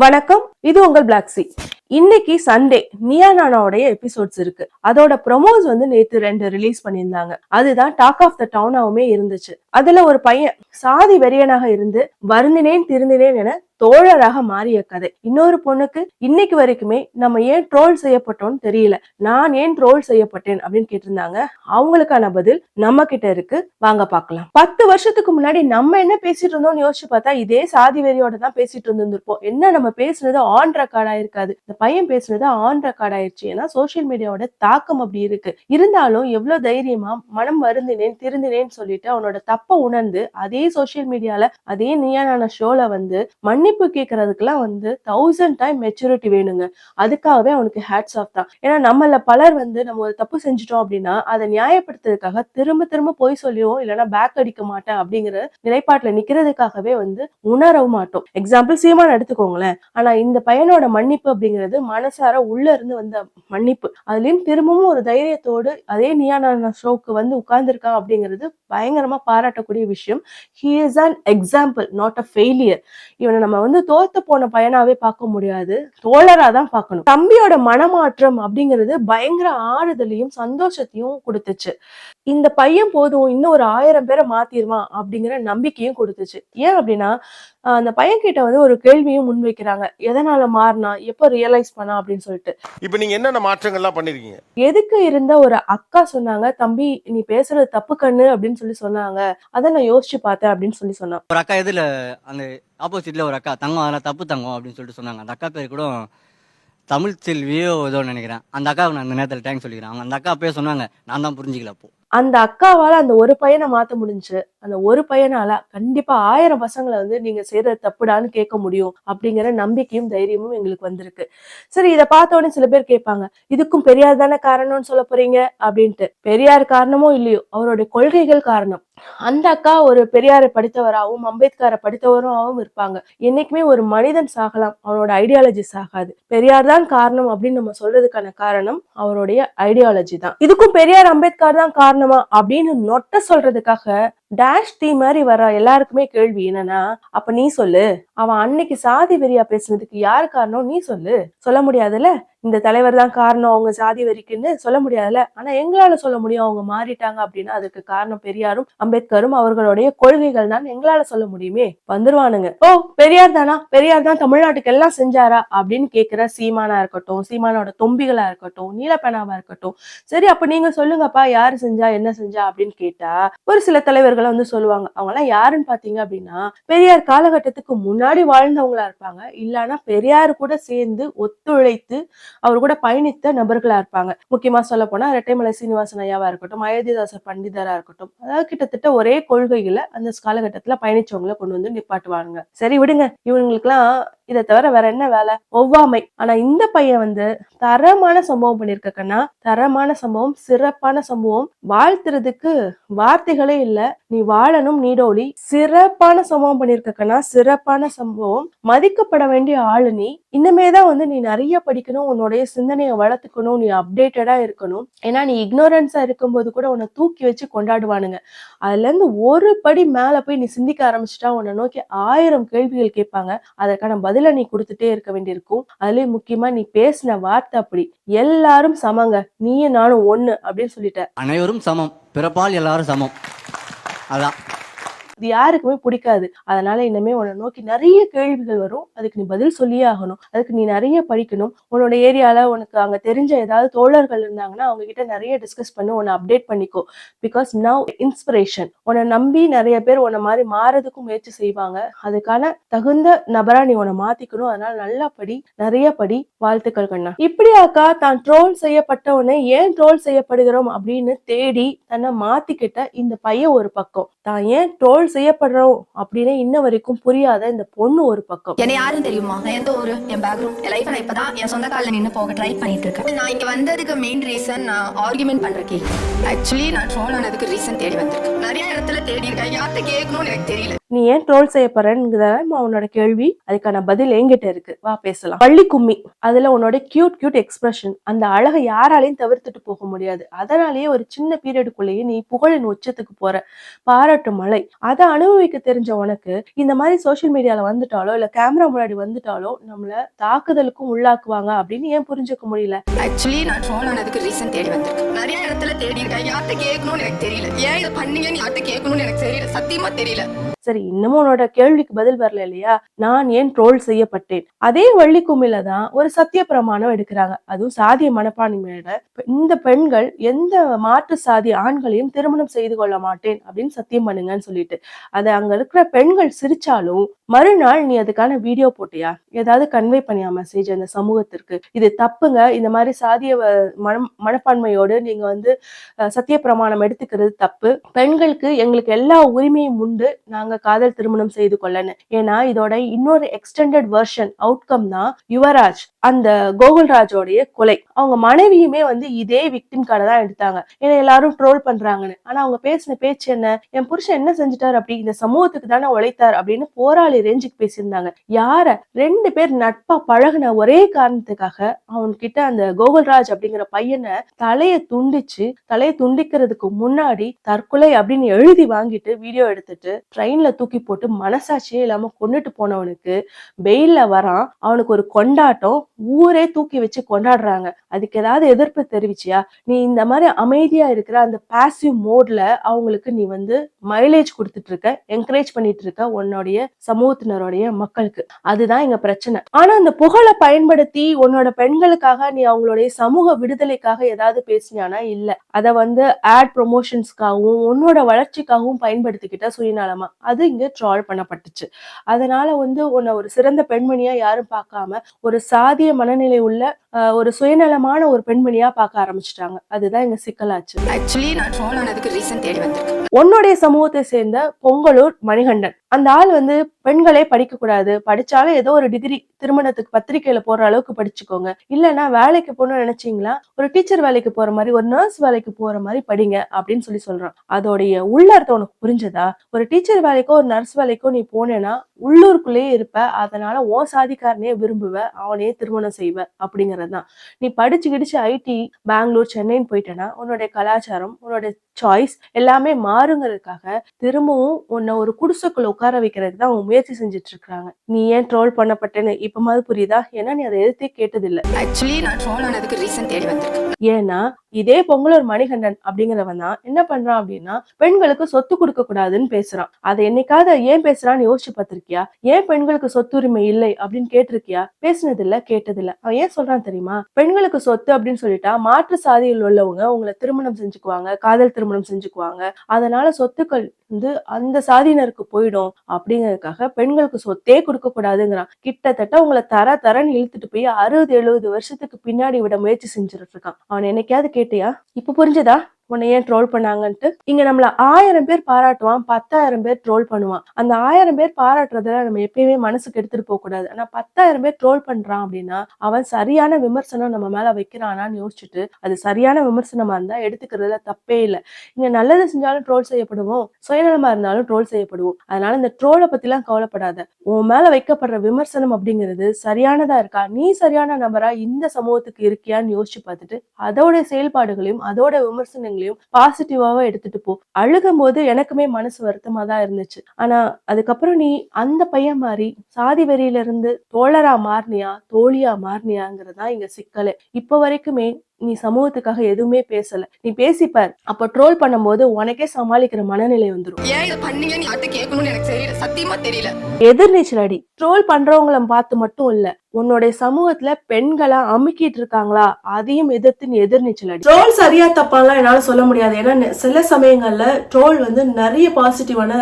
வணக்கம் இது உங்கள் பிளாக்ஸி இன்னைக்கு சண்டே நியா நானாவுடைய எபிசோட்ஸ் இருக்கு. அதோட ப்ரொமோஸ் வந்து நேத்து ரெண்டு ரிலீஸ் பண்ணியிருந்தாங்க. அதுதான் டாக் ஆஃப் த டவுனாவுமே இருந்துச்சு. அதுல ஒரு பையன் சாதி வெறியனாக இருந்து வருந்தினேன் திருந்தினேன் என தோழராக மாறிய கதை. இன்னொரு பொண்ணுக்கு இன்னைக்கு வரைக்குமே நம்ம ஏன் ட்ரோல் செய்யப்பட்டோம்னு தெரியல. நான் ஏன் ட்ரோல் செய்யப்பட்டேன் அப்படின்னு கேட்டிருந்தாங்க. அவங்களுக்கான பதில் நம்ம கிட்ட இருக்கு. வாங்க பார்க்கலாம். பத்து வருஷத்துக்கு முன்னாடி நம்ம என்ன பேசிட்டு இருந்தோம்னு யோசிச்சு பார்த்தா இதே சாதி வெறியோட தான் பேசிட்டு இருந்திருப்போம் என்ன நம்ம பேசுனது ஆன் ரெக்கார்ட் ஆயிருக்காது இந்த பையன் பேசுனது ஆன் ரெக்கார்ட் ஆயிருச்சு ஏன்னா சோஷியல் மீடியாவோட தாக்கம் அப்படி இருக்கு. இருந்தாலும் எவ்வளவு தைரியமா மனம் வருந்தினேன் திருந்தினேன்னு சொல்லிட்டு அவனோட தப்ப உணர்ந்து அதே சோசியல் மீடியால அதே நீயான ஷோல வந்து மன்னிப்பு கேட்கறதுக்கெல்லாம் வந்து தௌசண்ட் டைம் மெச்சூரிட்டி வேணுங்க. அதுக்காகவே அவனுக்கு ஹேட்ஸ் ஆஃப் தான். ஏன்னா நம்மள பலர் வந்து நம்ம ஒரு தப்பு செஞ்சுட்டோம் அப்படின்னா அதை நியாயப்படுத்துறதுக்காக திரும்ப திரும்ப போய் சொல்லியோ இல்லைன்னா பேக் அடிக்க மாட்டேன் அப்படிங்கிற நிலைப்பாட்டுல நிக்கிறதுக்காகவே வந்து உணர மாட்டோம். எக்ஸாம்பிள் சீமான் எடுத்துக்கோங்களேன். ஆனா இந்த பையனோட மன்னிப்பு அப்படிங்கிறது மனசார உள்ள இருந்து வந்த மன்னிப்பு. அதுலயும் திரும்பவும் ஒரு தைரியத்தோடு அதே நியான ஷோக்கு வந்து உட்கார்ந்துருக்கான் அப்படிங்கிறது பயங்கரமா பாராட்டக்கூடிய விஷயம். He is an example not a failure இவனை நம்ம வந்து தோத்து போன பையனாவே பார்க்க முடியாது. தோழரா தான் பார்க்கணும். தம்பியோட மனமாற்றம் அப்படிங்கிறது பயங்கர ஆறுதலையும் சந்தோஷத்தையும் கொடுத்துச்சு. இந்த பையன் போதும் இன்னும் ஒரு ஆயிரம் பேரை மாத்திருவான் அப்படிங்கிற நம்பிக்கையும் கொடுத்துச்சு. ஏன் அப்படின்னா அந்த பையன் கிட்ட வந்து ஒரு கேள்வியும் முன்வைக்கிறாங்க எதனால மாறினா எப்போ ரியலைஸ் பண்ணா அப்படின்னு சொல்லிட்டு. இப்போ நீங்க என்னென்ன மாற்றங்கள்லாம் பண்ணிருக்கீங்க? எதுக்கு இருந்த ஒரு அக்கா சொன்னாங்க தம்பி நீ பேசுறது தப்பு கண்ணு அப்படின்னு சொல்லி சொன்னாங்க. அதை நான் யோசிச்சு பார்த்தேன் அப்படின்னு சொல்லி சொன்னான். ஒரு அக்கா எதில் அந்த ஆப்போசிட்ல ஒரு அக்கா தங்கம் அதெல்லாம் தப்பு தங்கம் அப்படின்னு சொல்லிட்டு சொன்னாங்க. அந்த அக்கா பேர் கூட தமிழ் செல்வியோ ஏதோ நினைக்கிறேன். அந்த அக்காவை நான் அந்த நேரத்தில் டேங்க் சொல்லிக்கிறேன். அவங்க அந்த அக்கா பேர் சொன்னாங்க நான் தான் புரிஞ்சிக்கல அப்போ. அந்த அக்காவால அந்த ஒரு பையனை மாத்த முடிஞ்சுச்சு அந்த ஒரு பையனால கண்டிப்பா ஆயிரம் பசங்களை வந்து நீங்க செய்யறது தப்புடான்னு கேட்க முடியும் அப்படிங்கிற நம்பிக்கையும் தைரியமும் எங்களுக்கு வந்திருக்கு. சரி இதை பார்த்த உடனே சில பேர் கேட்பாங்க இதுக்கும் பெரியார் தானே காரணம்னு சொல்ல போறீங்க? அப்படின்ட்டு. பெரியார் காரணமோ இல்லையோ அவருடைய கொள்கைகள் காரணம். அந்த அக்கா ஒரு பெரியாரை படித்தவராகவும் அம்பேத்கரை படித்தவராகவும் இருப்பாங்க. என்னைக்குமே ஒரு மனிதன் சாகலாம் அவனோட ஐடியாலஜி சாகாது. பெரியார் தான் காரணம் அப்படின்னு நம்ம சொல்றதுக்கான காரணம் அவருடைய ஐடியாலஜி தான். இதுக்கும் பெரியார் அம்பேத்கர் தான் காரணமா அப்படின்னு நொட்ட சொல்றதுக்காக டேஷ் டீ மாதிரி வர எல்லாருக்குமே கேள்வி என்னன்னா அப்ப நீ சொல்லு. அவன் அன்னைக்கு சாதி வெறியா பேசுனதுக்கு யாரு காரணம் நீ சொல்லு. சொல்ல முடியாதுல்ல? இந்த தலைவர் தான் காரணம் அவங்க சாதி வெறிக்குன்னு சொல்ல முடியாதுல்ல? ஆனா எங்களால சொல்ல முடியும் அவங்க மாறிட்டாங்க அப்படின்னா அதுக்கு காரணம் பெரியாரும் அம்பேத்கரும் அவர்களுடைய கொள்கைகள் தான் எங்களால சொல்ல முடியுமே. வந்துருவானுங்க. ஓ பெரியார் தானா? பெரியார் தான் தமிழ்நாட்டுக்கு எல்லாம் செஞ்சாரா? அப்படின்னு கேக்குற சீமானா இருக்கட்டும் சீமானோட தொம்பிகளா இருக்கட்டும் நீலப்பெனாவா இருக்கட்டும். சரி அப்ப நீங்க சொல்லுங்கப்பா யாரு செஞ்சா என்ன செஞ்சா அப்படின்னு கேட்டா ஒரு சில தலைவர்கள் வந்து சொல்லுவாங்க. அவங்க எல்லாம் யாருன்னு பாத்தீங்க அப்படின்னா பெரியார் காலகட்டத்துக்கு முன்னாடி வாழ்ந்தவங்களா இருப்பாங்க. இல்லைன்னா பெரியார் கூட சேர்ந்து ஒத்துழைத்து அவர் கூட பயணித்த நபர்களா இருப்பாங்க. முக்கியமா சொல்ல போனா இரட்டைமலை சீனிவாசன் ஐயாவா இருக்கட்டும் அயோத்திதாசர் பண்டிதரா இருக்கட்டும் அதாவது கிட்டத்தட்ட ஒரே கொள்கையில அந்த காலகட்டத்துல பயணிச்சவங்களை கொண்டு வந்து நிப்பாட்டுவாங்க சரி விடுங்க. இவங்களுக்குலாம் இதை தவிர வேற என்ன வேலை? ஒவ்வாமை. ஆனா இந்த பையன் வந்து தரமான சம்பவம் பண்ணிருக்க தரமான சம்பவம் சிறப்பான சம்பவம். வாழ்த்துறதுக்கு வார்த்தைகளே இல்ல. நீ வாழணும் நீடோழி சிறப்பான சம்பவம் பண்ணிருக்க சிறப்பான சம்பவம். மதிக்கப்பட வேண்டிய ஆளு நீ. இன்னமே தான் வந்து நீ நிறைய படிக்கணும் உன்னுடைய சிந்தனையை வளர்த்துக்கணும் நீ அப்டேட்டடாக இருக்கணும். ஏன்னா நீ இக்னோரன்ஸாக இருக்கும்போது கூட உன்னை தூக்கி வச்சு கொண்டாடுவானுங்க. அதுலேருந்து ஒரு படி மேலே போய் நீ சிந்திக்க ஆரம்பிச்சிட்டா உன்னை நோக்கி ஆயிரம் கேள்விகள் கேட்பாங்க. அதற்கான பதிலை நீ கொடுத்துட்டே இருக்க வேண்டியிருக்கும். அதுலேயும் முக்கியமாக நீ பேசின வார்த்தை அப்படி. எல்லாரும் சமங்க. நீயும் நானும் ஒன்று அப்படின்னு சொல்லிட்ட. அனைவரும் சமம். பிறப்பால் எல்லாரும் சமம். அதான். அது யாருக்குமே பிடிக்காது. அதனால இனிமே உன்னை நோக்கி நிறைய கேள்விகள் வரும். அதுக்கு நீ பதில் சொல்லியே ஆகணும். அதுக்கு நீ நிறைய படிக்கணும். உன்னோட ஏரியால உனக்கு அங்க தெரிஞ்ச ஏதாவது தோழர்கள் இருந்தாங்கன்னா அவங்க கிட்ட நிறைய டிஸ்கஸ் பண்ணி. உன்னை அப்டேட் பண்ணிக்கோ. பிகாஸ் நவ் இன்ஸ்பிரேஷன் உன்னை நம்பி நிறைய பேர் உன்னை மாதிரி மாறதுக்கும் முயற்சி செய்வாங்க. அதுக்கான தகுந்த நபரா நீ உன்னை மாத்திக்கணும். அதனால நல்லா படி. நிறைய படி. வாழ்த்துக்கள் கண்ணா. இப்படியாக்கா தான் ட்ரோல் செய்யப்பட்டவனை ஏன் ட்ரோல் செய்யப்படுகிறோம் அப்படின்னு தேடி தன்னை மாத்திக்கிட்ட இந்த பையன் ஒரு பக்கம். தான் ஏன் ட்ரோல் செய்யப்படுறோம் அப்படின்னு இன்ன வரைக்கும் புரியாத இந்த பொண்ணு ஒரு பக்கம். என்ன யாருன்னு தெரியுமா? எந்த ஒரு என் பேக்ரவுண்ட் என் லைஃப் நான் இப்பதான் என் சொந்த காலில் நின்று போக ட்ரை பண்ணிட்டு இருக்கேன் நான் இங்க வந்ததுக்கு மெயின் ரீசன் நான் ஆர்குமெண்ட் பண்றேன் ஆக்சுவலி நான் ட்ரோல் ஆனதுக்கு ரீசன் தேடி வந்திருக்கேன். நிறைய இடத்துல தேடி இருக்கேன். யார்கிட்ட கேட்கணும்னு எனக்கு தெரியல. நீ ஏன் ட்ரோல் செய்யப்படுறேங்கிறத உன்னோட கேள்வி. அதுக்கான பதில் என்கிட்ட இருக்கு. வா பேசலாம். பள்ளி கும்மி. அதுல உன்னோட கியூட் கியூட் எக்ஸ்பிரஷன் அந்த அழகை யாராலையும் தவிர்த்துட்டு போக முடியாது. அதனாலேயே ஒரு சின்ன பீரியடுக்குள்ளேயே நீ புகழின் உச்சத்துக்கு போற. பாராட்டு மலை அதை அனுபவிக்க தெரிஞ்ச உனக்கு இந்த மாதிரி சோஷியல் மீடியால வந்துட்டாலோ இல்ல கேமரா முன்னாடி வந்துட்டாலோ நம்மள தாக்குதலுக்கும் உள்ளாக்குவாங்க அப்படின்னு ஏன் புரிஞ்சுக்க முடியல? ஆக்சுவலி நான் ட்ரோல் ஆனதுக்கு ரீசன் தேடி வந்திருக்கேன் நிறைய இடத்துல தேடி இருக்கேன். யார்கிட்ட கேட்கணும்னு எனக்கு தெரியல. ஏன் இதை பண்ணீங்கன்னு யார்கிட்ட கேட்கணும்னு எனக்கு தெரியல. சத்தியமா தெரியல. சரி இன்னமும் உன்னோட கேள்விக்கு பதில் வரல இல்லையா? நான் ஏன் ட்ரோல் செய்யப்பட்டேன்? அதே வள்ளி கும்மில தான் ஒரு சத்திய பிரமாணம் எடுக்கிறாங்க. அதுவும் சாதிய மனப்பான்மையோட இந்த பெண்கள் எந்த மாற்று சாதி ஆண்களையும் திருமணம் செய்து கொள்ள மாட்டேன் அப்படின்னு சத்தியம் பண்ணுங்கன்னு சொல்லிட்டு. அதை அங்க இருக்கிற பெண்கள் சிரிச்சாலும் மறுநாள் நீ அதுக்கான வீடியோ போட்டியா? ஏதாவது கன்வே பண்ணியா மெசேஜ் அந்த சமூகத்திற்கு? இது தப்புங்க. இந்த மாதிரி சாதிய வ- மனம் மனப்பான்மையோடு நீங்க வந்து சத்திய பிரமாணம் எடுத்துக்கிறது தப்பு. பெண்களுக்கு எங்களுக்கு எல்லா உரிமையும் உண்டு. நாங்க காதல் திருமணம் செய்து கொள்ளன. ஏன்னா இதோட இன்னொரு எக்ஸ்டெண்டட் வெர்ஷன் அவுட்கம் தான் யுவராஜ். அந்த கோகுல்ராஜோடைய கொலை. அவங்க மனைவியுமே வந்து இதே விக்டிம் கார்டை தான் எடுத்தாங்க. ஏன்னா எல்லாரும் ட்ரோல் பண்றாங்கன்னு. ஆனா அவங்க பேசின பேச்சு என்ன? என் புருஷன் என்ன செஞ்சுட்டார் அப்படி? இந்த சமூகத்துக்கு தானே உழைத்தார் அப்படின்னு போராளி ரேஞ்சுக்கு பேசியிருந்தாங்க. யார? ரெண்டு பேர் நட்பா பழகுன ஒரே காரணத்துக்காக அவன்கிட்ட அந்த கோகுல்ராஜ் அப்படிங்கிற பையனை தலையை துண்டிச்சு தலையை துண்டிக்கிறதுக்கு முன்னாடி தற்கொலை அப்படின்னு எழுதி வாங்கிட்டு வீடியோ எடுத்துட்டு ட்ரெயின்ல தூக்கி போட்டு மனசாட்சியே இல்லாம கொண்டுட்டு போனவனுக்கு பெயில்ல வரான். அவனுக்கு ஒரு கொண்டாட்டம் ஊரே தூக்கி வச்சு கொண்டாடுறாங்க. அதுக்கு ஏதாவது எதிர்ப்பு தெரிவிச்சியா? நீ இந்த மாதிரி அமைதியா இருக்கிற அந்த பாசிவ் மோட்ல அவங்களுக்கு நீ வந்து மைலேஜ் கொடுத்துட்டு இருக்க என்கரேஜ் பண்ணிட்டு இருக்க உன்னுடைய சமூகத்தினருடைய மக்களுக்கு. அதுதான் எங்க பிரச்சனை. ஆனா அந்த புகழை பயன்படுத்தி உன்னோட பெண்களுக்காக நீ அவங்களுடைய சமூக விடுதலைக்காக ஏதாவது பேசினானா? இல்ல. அத வந்து ஆட் ப்ரொமோஷன்ஸ்க்காகவும் உன்னோட வளர்ச்சிக்காகவும் பயன்படுத்திக்கிட்ட சுயநலமா? அது இங்க ட்ரால் பண்ணப்பட்டுச்சு. அதனால வந்து உன்னை ஒரு சிறந்த பெண்மணியா யாரும் பார்க்காம ஒரு சாதிய மனநிலை உள்ள ஒரு சுயநலமான ஒரு பெண்மணியா பார்க்க ஆரம்பிச்சிட்டாங்க. அதுதான் இங்க சிக்கலாச்சு. ஆக்சுவலி நான் ட்ரோல் ஆனதுக்கு ரீசன் தேடி வந்திருக்கேன். உன்னுடைய சமூகத்தை சேர்ந்த பொங்கலூர் மணிகண்டன். அந்த ஆள் வந்து பெண்களே படிக்க கூடாது படிச்சாலும் ஏதோ ஒரு டிகிரி திருமணத்துக்கு பத்திரிக்கையில போற அளவுக்கு படிச்சுக்கோங்க. இல்லைன்னா வேலைக்கு போகணும்னு நினைச்சீங்களா? ஒரு டீச்சர் வேலைக்கு போற மாதிரி ஒரு நர்ஸ் வேலைக்கு போற மாதிரி படிங்க அப்படின்னு சொல்லி சொல்றான். அதோடைய உள்ளர்த்தம் உனக்கு புரிஞ்சதா? ஒரு டீச்சர் வேலைக்கோ ஒரு நர்ஸ் வேலைக்கோ நீ போனேன்னா உள்ளூருக்குள்ளேயே இருப்ப. அதனால உன் சாதிக்காரனே விரும்புவ. அவனையே திருமணம் செய்வ. அப்படிங்கிறது தான் நீ படிச்சு கிடிச்சு ஐடி பெங்களூர் சென்னைன்னு போயிட்டேன்னா உன்னுடைய கலாச்சாரம் உன்னுடைய சாய்ஸ் எல்லாமே மாறுங்கிறதுக்காக திரும்பவும் உன்னை ஒரு குடிசைக்குள்ள உட்கார வைக்கிறதுக்கு தான் அவங்க முயற்சி செஞ்சுட்டு இருக்காங்க நீ ஏன் ட்ரோல் பண்ணப்பட்டேன்னு இப்ப மாதிரி புரியுதா? ஏன்னா நீ அதை எதிர்த்தே கேட்டதில்ல. ஆக்சுவலி நான் ட்ரோல் ஆனதுக்கு ரீசன் தேடி வந்திருக்கேன். ஏன்னா இதே பொங்கலூர் மணிகண்டன் அப்படிங்கிறவன் தான் என்ன பண்றான் அப்படின்னா பெண்களுக்கு சொத்து கொடுக்க கூடாதுன்னு பேசுறான். அதை என்னைக்காவது ஏன் பேசுறான்னு யோசிச்சு பார்த்திருக்கியா? ஏன் பெண்களுக்கு சொத்துரிமை இல்லை அப்படின்னு கேட்டிருக்கியா? பேசினது இல்ல கேட்டது இல்ல அவன் ஏன் சொல்றான் தெரியுமா? பெண்களுக்கு சொத்து அப்படின்னு சொல்லிட்டா மாற்று சாதியில் உள்ளவங்க உங்களை திருமணம் செஞ்சுக்குவாங்க காதல் திருமணம் செஞ்சுக்குவாங்க. அதனால சொத்துக்கள் வந்து அந்த சாதியினருக்கு போயிடும் அப்படிங்கறதுக்காக பெண்களுக்கு சொத்தே கொடுக்க கூடாதுங்கிறான் கிட்டத்தட்ட உங்களை தர தரன்னு இழுத்துட்டு போய் அறுபது எழுபது வருஷத்துக்கு பின்னாடி விட முயற்சி செஞ்சுட்டு இருக்கான். அவன் என்னைக்காவது கேட்டியா? இப்ப புரிஞ்சதா? உன்னை ஏன் ட்ரோல் பண்ணாங்கன்ட்டு இங்க நம்மள ஆயிரம் பேர் பாராட்டுவான் பத்தாயிரம் பேர் ட்ரோல் பண்ணுவான். அந்த ஆயிரம் பேர் பாராட்டுறதுல நம்ம எப்பயுமே மனசுக்கு எடுத்துட்டு போக கூடாது. ஆனா பத்தாயிரம் பேர் ட்ரோல் பண்றான் அப்படின்னா அவன் சரியான விமர்சனம் நம்ம மேல வைக்கிறானான்னு யோசிச்சுட்டு அது சரியான விமர்சனமா இருந்தா எடுத்துக்கிறதுல தப்பே இல்லை. இங்க நல்லது செஞ்சாலும் ட்ரோல் செய்யப்படுவோம் சுயநலமா இருந்தாலும் ட்ரோல் செய்யப்படுவோம். அதனால இந்த ட்ரோலை பத்திலாம் கவலைப்படாத. உன் மேல வைக்கப்படுற விமர்சனம் அப்படிங்கிறது சரியானதா இருக்கா? நீ சரியான நபரா இந்த சமூகத்துக்கு இருக்கியான்னு யோசிச்சு பார்த்துட்டு அதோட செயல்பாடுகளையும் அதோட விமர்சனங்களையும் பாசிட்டிவாவா எடுத்துட்டு போ. அழுகும் போது எனக்குமே மனசு வருத்தமா தான் இருந்துச்சு. ஆனா அதுக்கப்புறம் நீ அந்த பையன் மாதிரி சாதி வெறியில இருந்து தோழரா மாறினியா தோழியா மாறினியாங்கிறதா இங்க சிக்கலே. இப்ப வரைக்குமே நீ சமூகத்துக்காக எதுவுமே பேசல. நீ பேசிப்பார். அப்ப ட்ரோல் பண்ணும்போது உனக்கே சமாளிக்கிற மனநிலை வந்துரும். ஏன் இதை பண்ணீங்கன்னு யார்கிட்ட கேட்கணும்னு எனக்கு தெரியல. சத்தியமா தெரியல. எதிர்நீச்சல் அடி. ட்ரோல் பண்றவங்கள பார்த்து மட்டும் இல்ல. உன்னுடைய சமூகத்துல பெண்களை அமுக்கிட்டு இருக்காங்களா? அதையும் எதிர்த்து எதிர்நீச்சல் அடி. ட்ரோல் சரியா தப்பாலாம் என்னால சொல்ல முடியாது. ஏன்னா சில சமயங்கள்ல ட்ரோல் வந்து நிறைய பாசிட்டிவான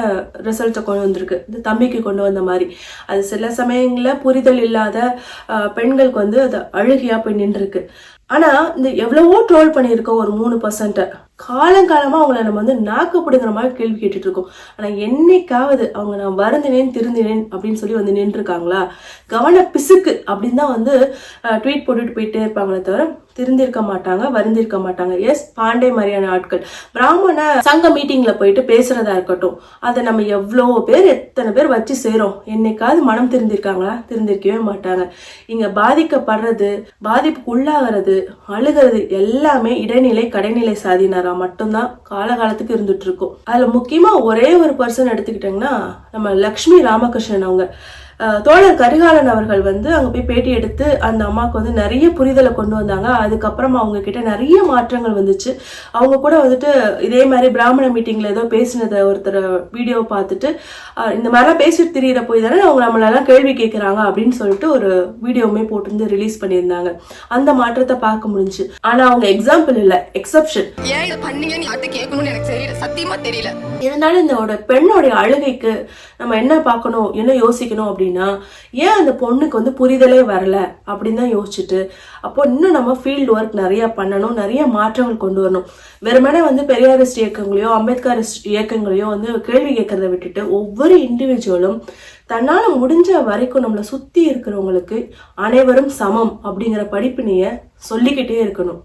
ரிசல்ட்டை கொண்டு வந்திருக்கு. இந்த தம்பிக்கு கொண்டு வந்த மாதிரி. அது சில சமயங்கள்ல புரிதல் இல்லாத பெண்களுக்கு வந்து அது அழுகையா போய் நின்றுருக்கு. ஆனா இந்த எவ்வளவோ ட்ரோல் பண்ணியிருக்கோம் ஒரு மூணு பர்சன்ட்டை காலங்காலமா அவங்கள நம்ம வந்து நாக்கு பிடுங்குற மாதிரி கேள்வி கேட்டுட்டு இருக்கோம் ஆனா என்னைக்காவது அவங்க நான் வருந்தினேன் திருந்தினேன் அப்படின்னு சொல்லி வந்து நின்றுருக்காங்களா? கவன பிசுக்கு அப்படின்னு தான் வந்து ட்வீட் போட்டுட்டு போயிட்டே இருப்பாங்களே தவிர திருந்திருக்க மாட்டாங்க வருந்திருக்க மாட்டாங்க. எஸ் பாண்டே மாதிரியான ஆட்கள். பிராமண சங்க மீட்டிங்ல போயிட்டு பேசுறதா இருக்கட்டும். அதை நம்ம எவ்வளோ பேர் எத்தனை பேர் வச்சு சேரும் என்னைக்காவது மனம் திருந்திருக்காங்களா திருந்திருக்கவே மாட்டாங்க. இங்க பாதிக்கப்படுறது பாதிப்புக்கு உள்ளாகிறது அழுகிறது எல்லாமே இடைநிலை கடைநிலை சாதியினரா மட்டும்தான் காலகாலத்துக்கு இருந்துட்டு இருக்கும். அதுல முக்கியமா ஒரே ஒரு பர்சன் எடுத்துக்கிட்டிங்கன்னா நம்ம லக்ஷ்மி ராமகிருஷ்ணன் அவங்க. தோழர் கரிகாலன் அவர்கள் வந்து அங்க போய் பேட்டி எடுத்து அந்த அம்மாவுக்கு வந்து நிறைய புரிதலை கொண்டு வந்தாங்க. அதுக்கப்புறமா அவங்க கிட்ட நிறைய மாற்றங்கள் வந்துச்சு. அவங்க கூட வந்துட்டு இதே மாதிரி பிராமண மீட்டிங்ல ஏதோ பேசினதை ஒருத்தர் வீடியோ பார்த்துட்டு இந்த மாதிரிலாம் பேசிட்டு திரியிற போய் தானே அவங்க நம்மளெல்லாம் கேள்வி கேட்குறாங்க அப்படின்னு சொல்லிட்டு ஒரு வீடியோவுமே போட்டு ரிலீஸ் பண்ணியிருந்தாங்க. அந்த மாற்றத்தை பார்க்க முடிஞ்சு. ஆனா அவங்க எக்ஸாம்பிள் இல்ல எக்ஸப்ஷன் ஏன் இதை பண்ணீங்கன்னு யார்கிட்ட கேட்கணும்னு எனக்கு தெரியல. சத்தியமா தெரியல. இதனால இந்த பெண்ணோடைய அழுகைக்கு நம்ம என்ன பார்க்கணும் என்ன யோசிக்கணும் அப்படின்னா அப்படின்னா ஏன் அந்த பொண்ணுக்கு வந்து புரிதலே வரல? அப்படின்னு தான் யோசிச்சுட்டு அப்போ இன்னும் நம்ம ஃபீல்டு ஒர்க் நிறைய பண்ணணும் நிறைய மாற்றங்கள் கொண்டு வரணும். வெறுமனே வந்து பெரியாரிஸ்ட் இயக்கங்களையோ அம்பேத்கரிஸ்ட் இயக்கங்களையோ வந்து கேள்வி கேட்கறத விட்டுட்டு ஒவ்வொரு இண்டிவிஜுவலும் தன்னால முடிஞ்ச வரைக்கும் நம்மளை சுத்தி இருக்கிறவங்களுக்கு அனைவரும் சமம் அப்படிங்கிற படிப்பினைய சொல்லிக்கிட்டே இருக்கணும்.